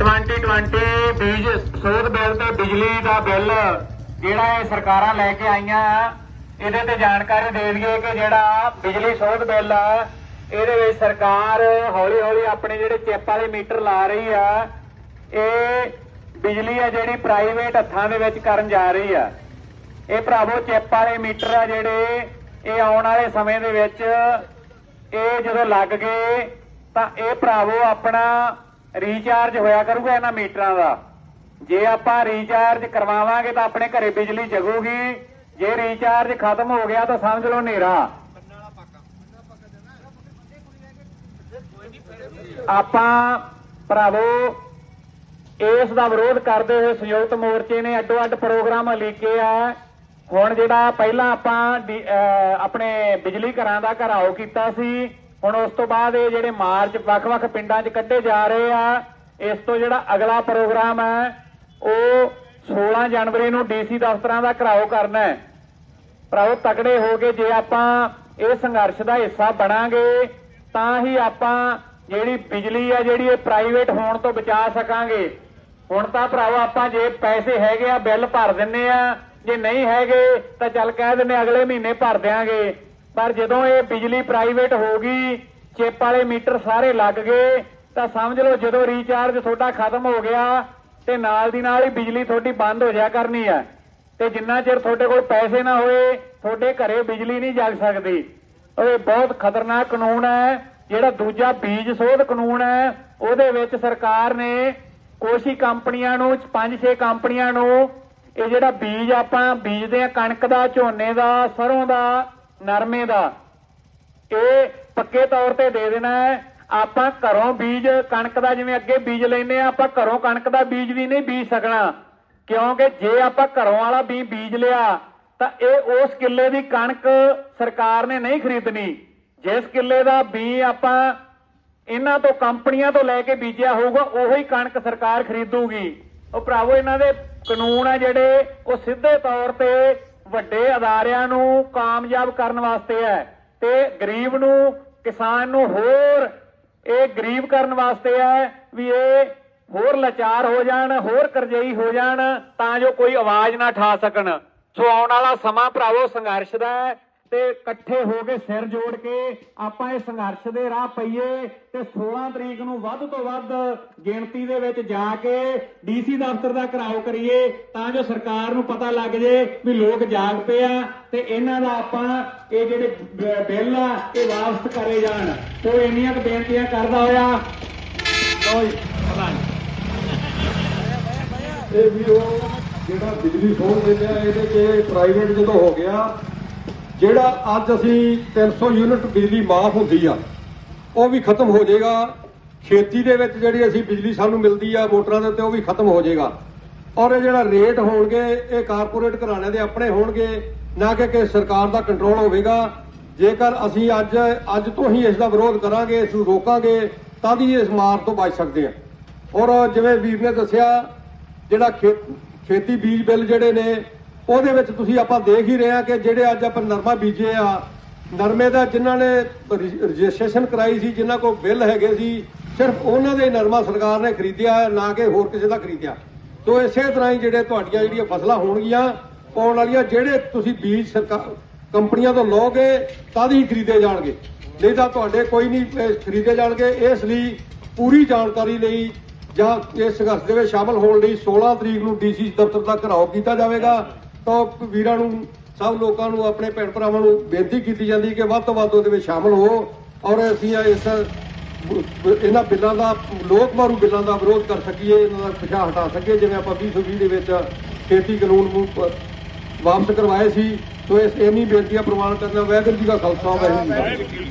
2020 ਬੀਜ, ਸੋਧ ਬਿੱਲ ਤੇ ਬਿਜਲੀ ਦਾ ਬਿੱਲ, ਜਿਹੜਾ ਇਹ ਸਰਕਾਰਾਂ ਲੈ ਕੇ ਆਈਆਂ, ਇਹਦੇ ਤੇ ਜਾਣਕਾਰੀ ਦੇ ਦਈਏ ਕਿ ਜਿਹੜਾ ਬਿਜਲੀ ਸੋਧ ਬਿੱਲ ਆ, ਇਹਦੇ ਵਿੱਚ ਸਰਕਾਰ ਹੌਲੀ ਹੌਲੀ ਆਪਣੇ ਜਿਹੜੇ ਚਿੱਪ ਵਾਲੇ ਮੀਟਰ ਲਾ ਰਹੀ ਆ, ਇਹ ਬਿਜਲੀ ਆ ਜਿਹੜੀ ਪ੍ਰਾਈਵੇਟ ਹੱਥਾਂ ਦੇ ਵਿੱਚ ਕਰਨ ਜਾ ਰਹੀ ਆ। ਇਹ ਭਰਾਵੋ ਚਿੱਪ ਵਾਲੇ ਮੀਟਰ ਆ ਜਿਹੜੇ, ਇਹ ਆਉਣ ਵਾਲੇ ਸਮੇਂ ਦੇ ਵਿੱਚ, ਇਹ ਜਦੋਂ ਲੱਗ ਗਏ, ਤਾਂ ਇਹ ਭਰਾਵੋ ਆਪਣਾ ਰੀਚਾਰਜ ਹੋਇਆ ਕਰੂਗਾ ਇਹਨਾਂ ਮੀਟਰਾਂ ਦਾ। ਜੇ ਆਪਾਂ ਰੀਚਾਰਜ ਕਰਵਾਵਾਂਗੇ ਤਾਂ ਆਪਣੇ ਘਰੇ ਬਿਜਲੀ ਜਗੂਗੀ। ਜੇ ਰੀਚਾਰਜ ਖਤਮ ਹੋ ਗਿਆ ਤਾਂ ਸਮਝ ਲਓ ਹਨੇਰਾ। ਆਪਾਂ ਭਰਾਵੋ, ਇਸ ਦਾ ਵਿਰੋਧ ਕਰਦੇ ਹੋਏ ਸੰਯੁਕਤ ਮੋਰਚੇ ਨੇ ਅੱਡੋ ਅੱਡ ਪ੍ਰੋਗਰਾਮ ਲਿਖੇ ਆ। ਹੁਣ ਜਿਹੜਾ ਪਹਿਲਾਂ ਆਪਾਂ ਆਪਣੇ ਬਿਜਲੀ ਘਰਾਂ ਦਾ ਘਰਾਓ ਕੀਤਾ ਸੀ ਹੁਣ ਉਸ ਤੋਂ ਬਾਅਦ ਇਹ ਜਿਹੜੇ ਮਾਰਚ ਵੱਖ-ਵੱਖ ਪਿੰਡਾਂ 'ਚ ਕੱਢੇ ਜਾ ਰਹੇ ਆ, ਇਸ ਤੋਂ ਜਿਹੜਾ ਅਗਲਾ ਪ੍ਰੋਗਰਾਮ ਹੈ, ਉਹ 16 ਜਨਵਰੀ ਨੂੰ ਡੀਸੀ ਦਫ਼ਤਰਾਂ ਦਾ ਘਰਾਓ ਕਰਨਾ ਹੈ। ਭਰਾਓ ਤਕੜੇ ਹੋ ਕੇ ਜੇ ਆਪਾਂ ਇਹ ਸੰਘਰਸ਼ ਦਾ ਹਿੱਸਾ ਬਣਾਂਗੇ, ਤਾਂ ਹੀ ਆਪਾਂ ਜਿਹੜੀ ਬਿਜਲੀ ਆ, ਜਿਹੜੀ ਇਹ ਪ੍ਰਾਈਵੇਟ ਹੋਣ ਤੋਂ ਬਚਾ ਸਕਾਂਗੇ। ਹੁਣ ਤਾਂ ਭਰਾਓ ਆਪਾਂ ਜੇ ਪੈਸੇ ਹੈਗੇ ਆ, ਬਿੱਲ ਭਰ ਦਿੰਨੇ ਆ, ਜੇ ਨਹੀਂ ਹੈਗੇ, ਤਾਂ ਚੱਲ ਕਹਿ ਦਿੰਨੇ ਅਗਲੇ ਮਹੀਨੇ ਭਰ ਦਿਆਂਗੇ। ਪਰ ਜਦੋਂ ਇਹ ਬਿਜਲੀ ਪ੍ਰਾਈਵੇਟ ਹੋ ਗਈ, ਚਿੱਪ ਵਾਲੇ ਮੀਟਰ ਸਾਰੇ ਲੱਗ ਗਏ, ਤਾਂ ਸਮਝ ਲਓ ਜਦੋਂ ਰੀਚਾਰਜ ਤੁਹਾਡਾ ਖਤਮ ਹੋ ਗਿਆ, ਤੇ ਨਾਲ ਦੀ ਨਾਲ ਹੀ ਬਿਜਲੀ ਤੁਹਾਡੀ ਬੰਦ ਹੋ ਜਾਇਆ ਕਰਨੀ ਹੈ ਤੇ ਜਿੰਨਾ ਚਿਰ ਤੁਹਾਡੇ ਕੋਲ ਪੈਸੇ ਨਾ ਹੋਏ, ਤੁਹਾਡੇ ਘਰੇ ਬਿਜਲੀ ਨਹੀਂ ਜਗ ਸਕਦੀ। ਇਹ ਬਹੁਤ ਖਤਰਨਾਕ ਕਾਨੂੰਨ ਹੈ, ਜਿਹੜਾ ਦੂਜਾ ਬੀਜ ਸੋਧ ਕਾਨੂੰਨ ਹੈ, ਉਹਦੇ ਵਿੱਚ ਸਰਕਾਰ ਨੇ ਕੋਸ਼ੀ ਕੰਪਨੀਆਂ ਨੂੰ 5-6 ਕੰਪਨੀਆਂ ਨੂੰ, ਇਹ ਜਿਹੜਾ ਬੀਜ ਆਪਾਂ ਬੀਜਦੇ ਆ ਕਣਕ ਦਾ, ਝੋਨੇ ਦਾ ਸਰੋਂ ਦਾ ਨਰਮੇ ਦਾ। ਇਹ ਪੱਕੇ ਤੌਰ ਤੇ ਦੇ ਦੇਣਾ ਹੈ। ਆਪਾਂ ਘਰੋਂ ਬੀਜ ਕਣਕ ਦਾ ਜਿਵੇਂ ਅੱਗੇ ਬੀਜ ਲੈਨੇ ਆ ਆਪਾਂ ਘਰੋਂ ਕਣਕ ਦਾ ਬੀਜ ਵੀ ਨਹੀਂ ਬੀਜ ਸਕਣਾ। ਕਿਉਂਕਿ ਜੇ ਆਪਾਂ ਘਰੋਂ ਵਾਲਾ ਬੀ ਬੀਜ ਲਿਆ, ਤਾਂ ਇਹ ਉਸ ਕਿੱਲੇ ਦੀ ਕਣਕ ਸਰਕਾਰ ਨੇ ਨਹੀਂ ਖਰੀਦਣੀ। ਜਿਸ ਕਿੱਲੇ ਦਾ ਬੀ ਆਪਾਂ ਇਹਨਾਂ ਤੋਂ, ਕੰਪਨੀਆਂ ਤੋਂ ਲੈ ਕੇ ਬੀਜਿਆ ਹੋਊਗਾ, ਉਹੀ ਕਣਕ ਸਰਕਾਰ ਖਰੀਦੂਗੀ। ਉਹ ਭਰਾਵੋ, ਇਹਨਾਂ ਦੇ ਕਾਨੂੰਨ ਆ ਜਿਹੜੇ, ਉਹ ਸਿੱਧੇ ਤੌਰ ਤੇ ਵੱਡੇ ਅਦਾਰਿਆਂ ਨੂੰ ਕਾਮਯਾਬ ਕਰਨ ਵਾਸਤੇ ਹੈ ਤੇ ਗਰੀਬ ਨੂੰ, ਕਿਸਾਨ ਨੂੰ ਹੋਰ, ਇਹ ਗਰੀਬ ਕਰਨ ਵਾਸਤੇ ਹੈ ਵੀ ਇਹ ਹੋਰ ਲਾਚਾਰ ਹੋ ਜਾਣ, ਹੋਰ ਕਰਜ਼ਈ ਹੋ ਜਾਣ, ਤਾਂ ਜੋ ਕੋਈ ਆਵਾਜ਼ ਨਾ ਠਾ ਸਕਣ। ਸੋ ਆਉਣ ਵਾਲਾ ਸਮਾਂ ਭਰਾਵੋ ਸੰਘਰਸ਼ ਦਾ ਹੈ। ਤੇ ਇਕੱਠੇ ਹੋ ਕੇ ਸਿਰ ਜੋੜ ਕੇ ਆਪਾਂ ਇਹ ਸੰਘਰਸ਼ ਦੇ ਰਾਹ ਪਈਏ ਤੇ 16 ਤਰੀਕ ਨੂੰ ਵੱਧ ਤੋਂ ਵੱਧ ਗਿਣਤੀ ਦੇ ਵਿੱਚ ਜਾ ਕੇ ਡੀਸੀ ਦਫ਼ਤਰ ਦਾ ਘਰਾਓ ਕਰੀਏ ਤਾਂ ਜੋ ਸਰਕਾਰ ਨੂੰ ਪਤਾ ਲੱਗ ਜੇ ਵੀ ਲੋਕ ਜਾਗ ਪਏ ਆ ਤੇ ਇਹਨਾਂ ਦਾ ਆਪਾਂ ਇਹ ਜਿਹੜੇ ਬਿੱਲ ਆ, ਇਹ ਵਾਪਸ ਕਰੇ ਜਾਣ। ਸੋ ਇੰਨੀਆਂ ਕੁ ਬੇਨਤੀਆਂ ਕਰਦਾ ਹੋਇਆ। ਲਓ ਜੀ ਇਹ ਵੀ ਉਹ ਜਿਹੜਾ ਬਿਜਲੀ ਫੋਨ ਦਿੰਦੇ ਆ ਇਹਦੇ 'ਚ ਪ੍ਰਾਈਵੇਟ ਜਦੋਂ ਹੋ ਗਿਆ ਜਿਹੜਾ ਅੱਜ ਅਸੀਂ 300 ਯੂਨਿਟ ਬਿਜਲੀ ਮਾਫ ਹੁੰਦੀ ਆ, ਉਹ ਵੀ ਖਤਮ ਹੋ ਜਾਏਗਾ। ਖੇਤੀ ਦੇ ਵਿੱਚ ਜਿਹੜੀ ਅਸੀਂ ਬਿਜਲੀ ਸਾਨੂੰ ਮਿਲਦੀ ਆ ਮੋਟਰਾਂ ਦੇ ਉੱਤੇ, ਉਹ ਵੀ ਖਤਮ ਹੋ ਜਾਏਗਾ। ਔਰ ਇਹ ਜਿਹੜਾ ਰੇਟ ਹੋਣਗੇ, ਇਹ ਕਾਰਪੋਰੇਟ ਘਰਾਣਿਆਂ ਦੇ ਆਪਣੇ ਹੋਣਗੇ, ਨਾ ਕਿ ਕਿ ਸਰਕਾਰ ਦਾ ਕੰਟਰੋਲ ਹੋਵੇਗਾ। ਜੇਕਰ ਅਸੀਂ ਅੱਜ ਅੱਜ ਤੋਂ ਹੀ ਇਸ ਦਾ ਵਿਰੋਧ ਕਰਾਂਗੇ, ਇਸ ਨੂੰ ਰੋਕਾਂਗੇ, ਤਾਂ ਵੀ ਇਸ ਮਾਰ ਤੋਂ ਬਚ ਸਕਦੇ ਹਾਂ ਔਰ ਜਿਵੇਂ ਵੀਰ ਨੇ ਦੱਸਿਆ, ਜਿਹੜਾ ਖੇ- ਖੇਤੀ ਬੀਜ ਬਿੱਲ ਜਿਹੜੇ ਨੇ ਉਹਦੇ ਵਿੱਚ ਤੁਸੀਂ ਆਪਾਂ ਦੇਖ ਹੀ ਰਹੇ ਆ ਕਿ ਜਿਹੜੇ ਅੱਜ ਆਪਾਂ ਨਰਮਾ ਬੀਜੇ ਆ, ਨਰਮੇ ਦਾ ਜਿਨ੍ਹਾਂ ਨੇ ਰਜਿਸਟ੍ਰੇਸ਼ਨ ਕਰਾਈ ਸੀ, ਜਿਨ੍ਹਾਂ ਕੋਲ ਬਿੱਲ ਹੈਗੇ ਸੀ, ਸਿਰਫ ਉਹਨਾਂ ਦੇ ਨਰਮਾ ਸਰਕਾਰ ਨੇ ਖਰੀਦਿਆ, ਨਾ ਕਿ ਹੋਰ ਕਿਸੇ ਦਾ ਖਰੀਦਿਆ। ਸੋ ਇਸੇ ਤਰ੍ਹਾਂ ਹੀ ਜਿਹੜੇ ਤੁਹਾਡੀਆਂ ਜਿਹੜੀਆਂ ਫਸਲਾਂ ਹੋਣਗੀਆਂ, ਪਾਉਣ ਵਾਲੀਆਂ, ਜਿਹੜੇ ਤੁਸੀਂ ਬੀਜ ਸਰਕਾਰ ਕੰਪਨੀਆਂ ਤੋਂ ਲਓਗੇ, ਤਦ ਹੀ ਖਰੀਦੇ ਜਾਣਗੇ। ਨਹੀਂ ਤਾਂ ਤੁਹਾਡੇ ਕੋਈ ਨਹੀਂ ਖਰੀਦੇ ਜਾਣਗੇ। ਇਸ ਲਈ ਪੂਰੀ ਜਾਣਕਾਰੀ ਲਈ ਜਾਂ ਇਸ ਸੰਘਰਸ਼ ਦੇ ਵਿੱਚ ਸ਼ਾਮਲ ਹੋਣ ਲਈ 16 ਤਰੀਕ ਨੂੰ ਡੀਸੀ ਦਫ਼ਤਰ ਦਾ ਘਰਾਓ ਕੀਤਾ ਜਾਵੇਗਾ। ਤਾਂ ਵੀਰਾਂ ਨੂੰ, ਸਭ ਲੋਕਾਂ ਨੂੰ, ਆਪਣੇ ਭੈਣ ਭਰਾਵਾਂ ਨੂੰ ਬੇਨਤੀ ਕੀਤੀ ਜਾਂਦੀ ਕਿ ਵੱਧ ਤੋਂ ਵੱਧ ਉਹਦੇ ਵਿੱਚ ਸ਼ਾਮਲ ਹੋ ਔਰ ਅਸੀਂ ਇਸ, ਇਹਨਾਂ ਬਿੱਲਾਂ ਦਾ ਲੋਕ ਮਾਰੂ ਬਿੱਲਾਂ ਦਾ ਵਿਰੋਧ ਕਰ ਸਕੀਏ, ਇਹਨਾਂ ਦਾ ਪਿਛਾ ਹਟਾ ਸਕੀਏ, ਜਿਵੇਂ ਆਪਾਂ 2020 ਦੇ ਵਿੱਚ ਖੇਤੀ ਕਾਨੂੰਨ ਨੂੰ ਵਾਪਸ ਕਰਵਾਏ ਸੀ ਸੋ ਇਸ ਇਹਨੀ ਬੇਨਤੀਆਂ ਪ੍ਰਵਾਨ ਕਰਨਾ ਵੈਗਰ ਜੀ ਦਾ ਖਾਲਸਾ, ਵਾਹਿਗੁਰੂ ਜੀ